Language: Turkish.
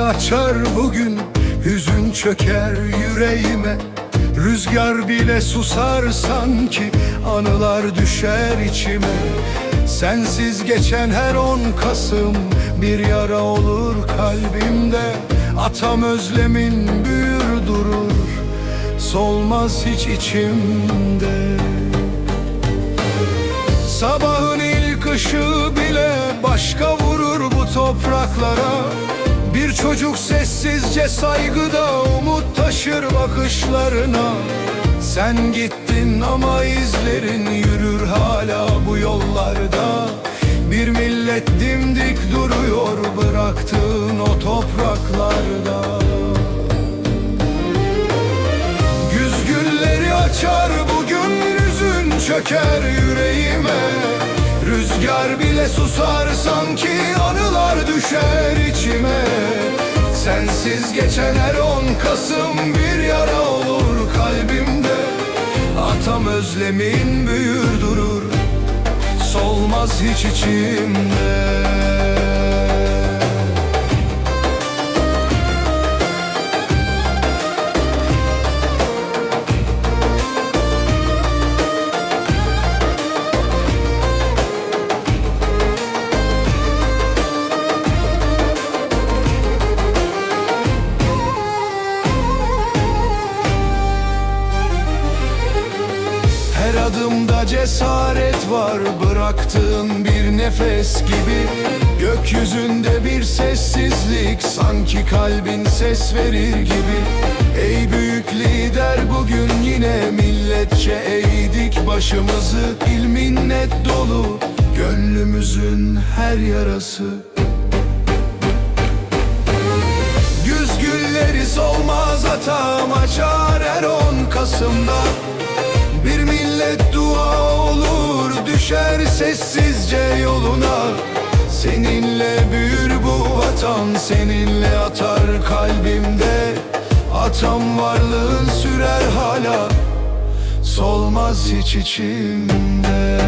açar bugün Hüzün çöker yüreğime. Rüzgar bile susar sanki Anılar düşer içime. Sensiz geçen her on Kasım Bir yara olur kalbimde. Atam özlemin büyür durur Solmaz hiç içimde. Sabahın ilk ışığı bile başka topraklara. Bir çocuk sessizce saygıda umut taşır bakışlarına. Sen gittin ama izlerin yürür hala bu yollarda. Bir millet dimdik duruyor bıraktığın o topraklarda. Güz gülleri açar bugün hüzün çöker yüreğime Rüzgar bile susar sanki anılar düşer içime. Sensiz geçen her on Kasım bir yara olur kalbimde. Atam özlemin büyür durur solmaz hiç içimde adımda cesaret var bıraktığın bir nefes gibi. Gökyüzünde bir sessizlik sanki kalbin ses verir gibi. Ey büyük lider bugün yine milletçe eğdik başımızı. İlmin net dolu gönlümüzün her yarası. Güz gülleri solmaz atam açar her on Kasım'da düşer sessizce yoluna. Seninle büyür bu vatan seninle atar kalbimde. Atam varlığın sürer hala solmaz hiç içimde